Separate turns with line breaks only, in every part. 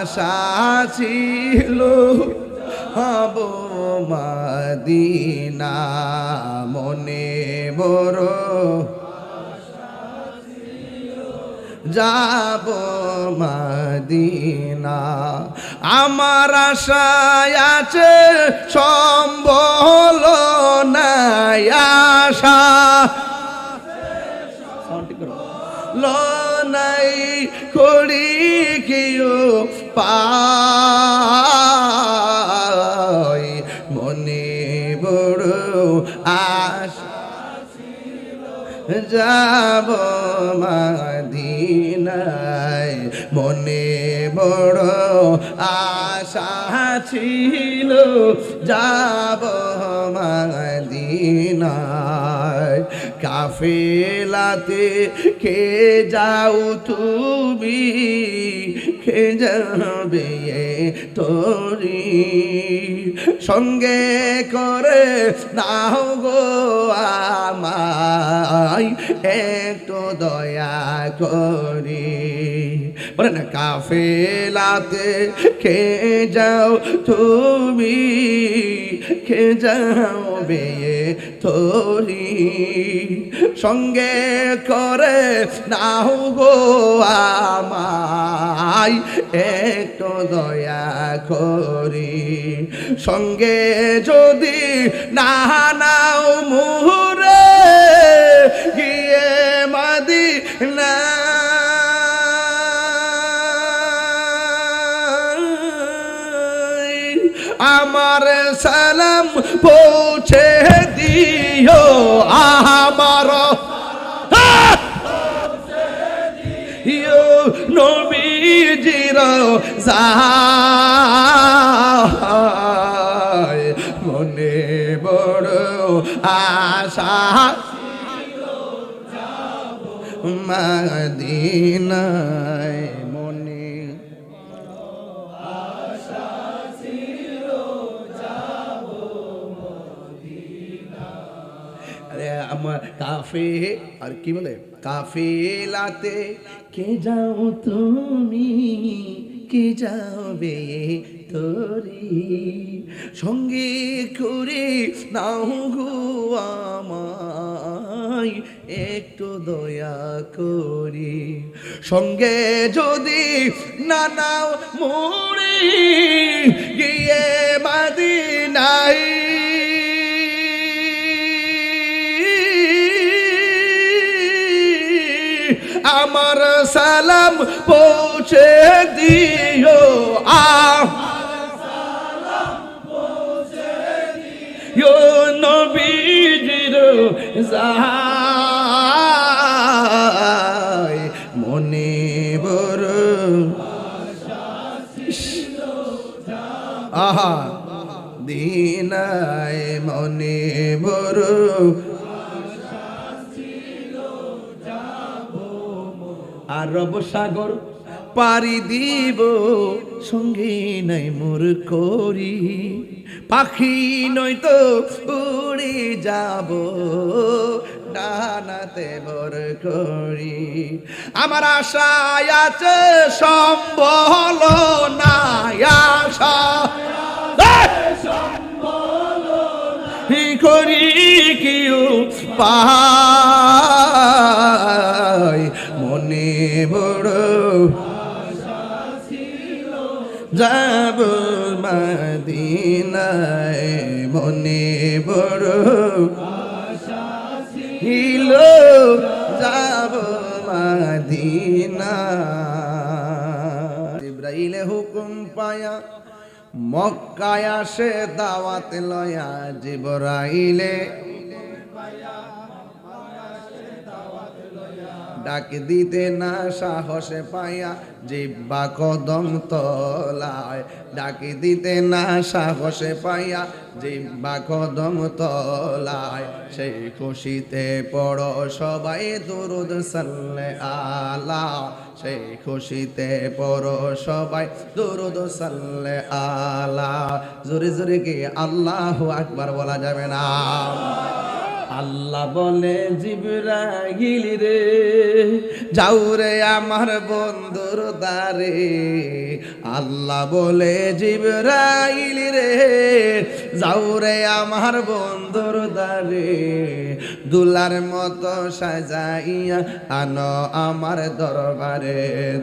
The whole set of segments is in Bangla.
আশা ছিল হব মাদিনা মনে বড় যাব মাদিনা। আমার আশায় আছে সম্বল নাই আশা। লনাই করি কেউ পাই। মনে বড় আশা যাব মাদিনায়। মনে বড় আশা ছিল যাব মাদিনায়। কাফেলাতে কে যাও তুমি? কে যাবে তোরি? সঙ্গে করে নাও গো আমায়, একটু দয়া করি। বলে না, কাফেলাতে কে যাও তুমি? কে যাও বেয়ে তোরি? সঙ্গে করে নাও গো আমায়, একটু দয়া করি। সঙ্গে যদি না নাও মুহুরে আমার সালাম পৌঁছে দিও আমার নবীজির মনে বড় আশা মদিনায়। কাফে আর কি বলে? কাফেলাতে কে যাও তুমি? কে যাবে তোরি? সঙ্গে করে নাও গো আমায়, একটু দয়া করি। সঙ্গে যদি না নাও মুড়ি গিয়ে বাদি নাই। আমার সালাম পৌঁছে দিও। আ ইয়ো নবীজির যায় আহা। দিনায় মনে বড় আর রব সাগর পারি দিব, সঙ্গে নাই মোর করি। পাখি নয় তো উড়ে যাব, ডানাতে বর করি। আমার আশায় আছে সম্বল, নাই আশা। করি, কেউ পাই মাদিনায় মনে বড় হিল যাব মাদিনা ইব্রাহিলে হুকুম পায়া মক্কায় আসে দাওয়াত লয়া। জিবরাইলে ডাক দিতে না সাহসে পাইয়া জিব্বা কদম তলায়। ডাক দিতে না সাহসে পাইয়া জিব্বা কদম তলায়। সেই খুশিতে পড়ো সবাই দুরুদ সাল্লে আলা। সেই খুশিতে পড়ো সবাই দুরুদ সাল্লে আলা। জোরে জোরে কি আল্লাহ আকবার বলা যাবে না। আল্লাহ বলে, জিবরাইল রে, যাও রে আমার বন্ধুর দারে আল্লাহ বলে, জিবরাইল রে, যাও রে আমার বন্ধুর দারে দুলার মতো সাজাইয়া আনো আমার দরবারে।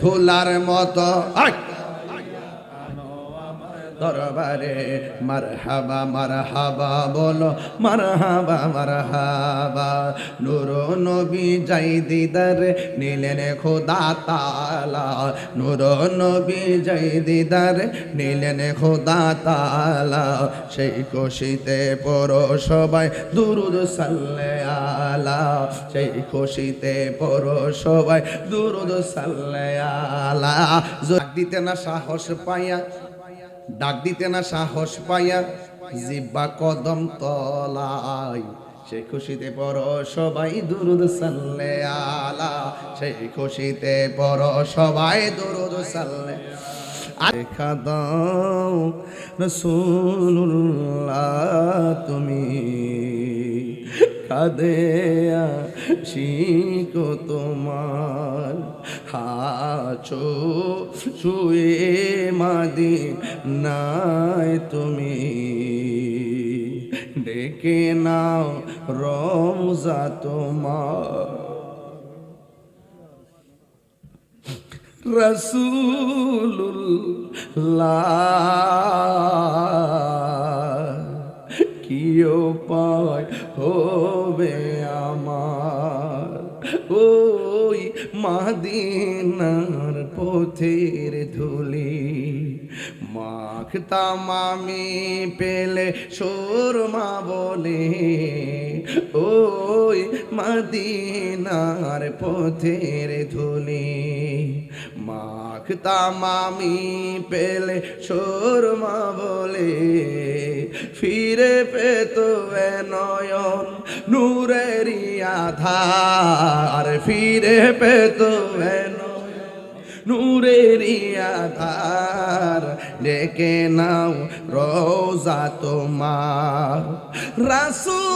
ধুলার মতো, আয়! দরবারে মারহাবা মারহাবা বলো, মারহাবা মারহাবা। নূর নবী যাই দিদার নিলেন খোদা তালা। নূর নবী যাই দিদার নিলেন খোদা তালা। সেই খুশিতে পড়ো সবাই, দুরুদ সাল্লে আলা। সেই খুশিতে পড়ো সবাই, দুরুদ সাল্লে আলা। দিতে না সাহস পাইয়া ডাক দিতে না সাহস পাইয়া জিব্বা কদম তলায়। সেই খুশিতে পর সবাই দুরুদ সাল্লে আলা। সেই খুশিতে পর সবাই দুরুদ সাল্লে দেখা দাও রসুল্লাহ তুমি কাদে শিকো তোমার। হাচো শুয়ে মাদি নাই তুমি। ডেকে নাও রমজা তোমার। রসুল্লাহ কি উপায় হবে আমার। ওই মাদিনার পথের ধুলি মাখতাম আমি পেলে সুরমা বলে ওই মাদিনার পথের ধুলি মাখতাম আমি পেলে সুরমা বলে ফিরে পেত নয়ন নূরেরই আধার ফিরে পেত এ আধার ডেকে নাও রোজা তোমার। রাসূলুল্লাহ,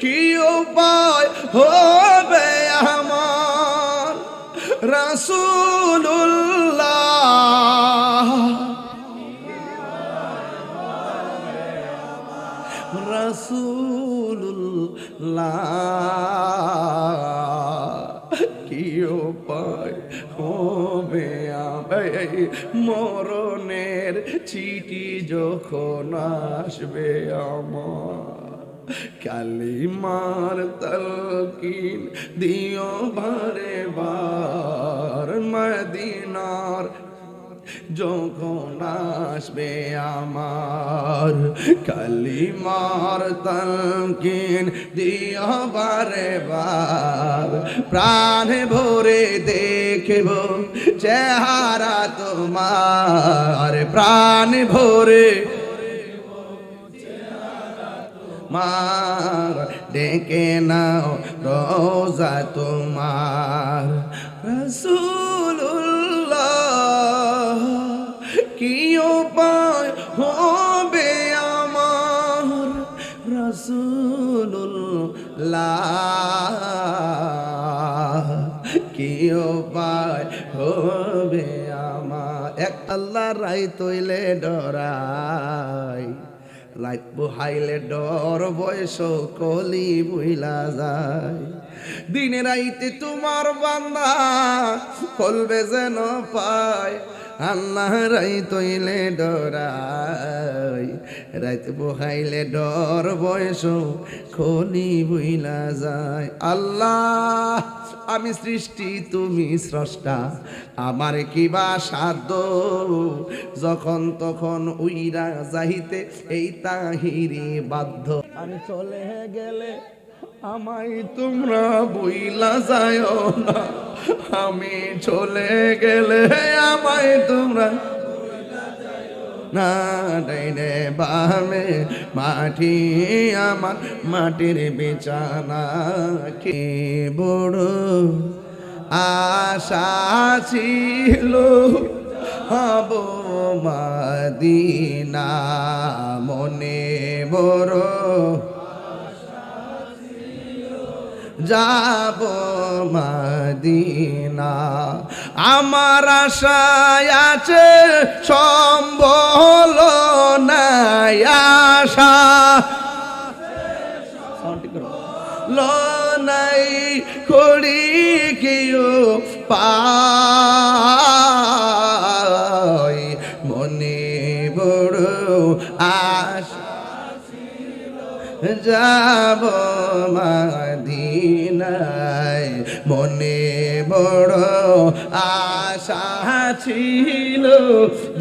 কি উপায় হবে আমার? রাসূলুল্লাহ মরণের চিঠি যখন আসবে আমার, কালিমার তলকিন দিও বারে বার, মদিনার যখন আসবে আমার, কালিমার তলকিন দিও বারে বার, প্রাণ ভরে দেখব চেহারা তোমার প্রাণ ভরে। মার ডেকে নাও রোজা তোমার। রসুল্লাহ কি উপায় হবে আমার। এক আল্লাহ রাই তৈলে ডরাই লাইট বহাইলে ডর বয়স কলি বুইলা যায়। দিনে রাইতে তোমার বান্দা কলবে যেন পায় আল্লাহ রাই তৈলে ডরাই। রাইত বুহাইলে ডর বয়স খনি বুইলা যায়। আল্লাহ, আমি সৃষ্টি, তুমি স্রষ্টা। আমার কিবা সাধ্য? যখন তখন উইরা যাহিতে এই তাহিরি বাধ্য। আমি চলে গেলে আমায় তোমরা বইলা যায় না। আমি চলে গেলে আমায় তোমরা না বামে মাটি আমার মাটির বিছানা কে বড় আশা ছিল হব মাদিনা মনে বড় যাব মাদিনা। আমার আশায় আছে সম্বল নাই আশা। লনাই করি কেউ পাই মনে বড় আশা। যাব মাদিনায় মনে বড় আশা ছিল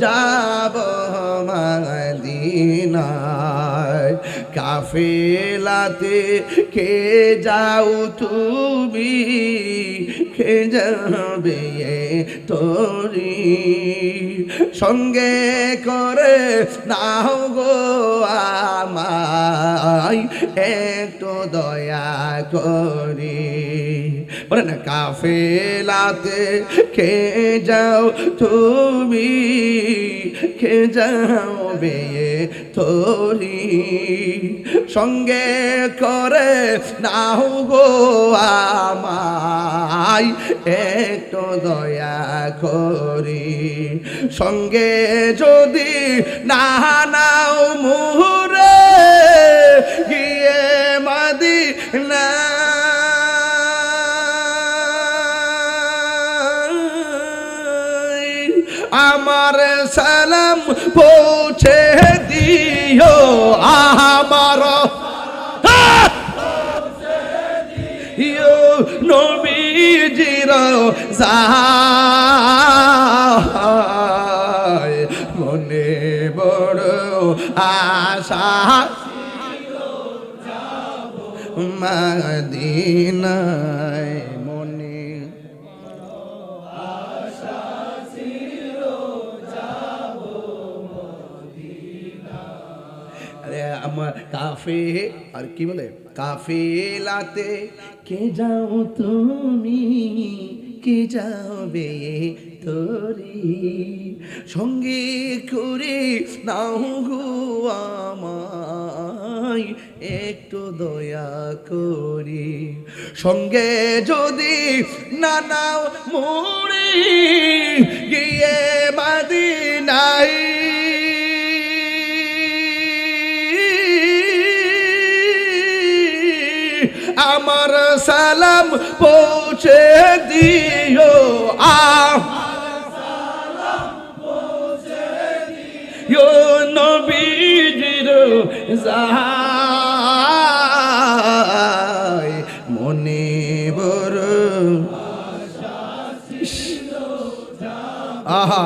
যাব মাদিনায়। কাফেলাতে কে যাও তুমি? কে যাবে তোরি? সঙ্গে করে নাও গো আমায়, একটু দয়া করি। বলে না, কাফেলাতে কে যাও তুমি কে যাও বেয়ে তোরি। সঙ্গে করে নাও গো আমায় একটু দয়া করি। সঙ্গে যদি না নাও মুহুরে, গিয়ে মাদি না আমার সালাম পৌঁছে দিও আমার যায় মনে বড় আশা। মদিনায় কাফে আর কি বলে? কাফেলাতে কে যাও তুমি? কে যাবে তোরি? সঙ্গে করে নাও গো আমায় একটু দয়া করি। সঙ্গে যদি না নাও মরে, গিয়ে মাদি আমার সালাম পৌঁছে দিও আ ইয়ো নবীজির মনে বড় আহা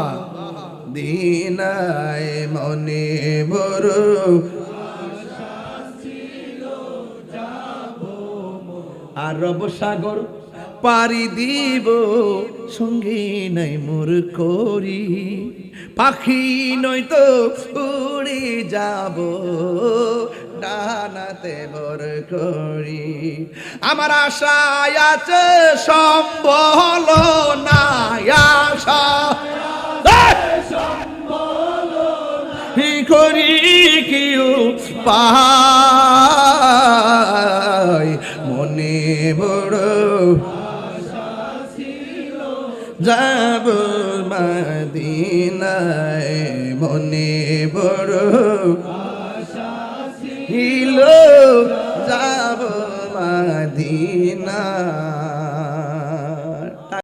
দিনায় মনে বড় আর রব সাগর পারি দিব, সঙ্গে নাই মোর করি। পাখি নই তো উড়ে যাব, ডানাতে বর করি। আমার আশায় আছে সম্বল, নাই আশা। করি কেউ পাই বড় যাব মাদিনায় মনে বড় হিল যাব মাদিনায়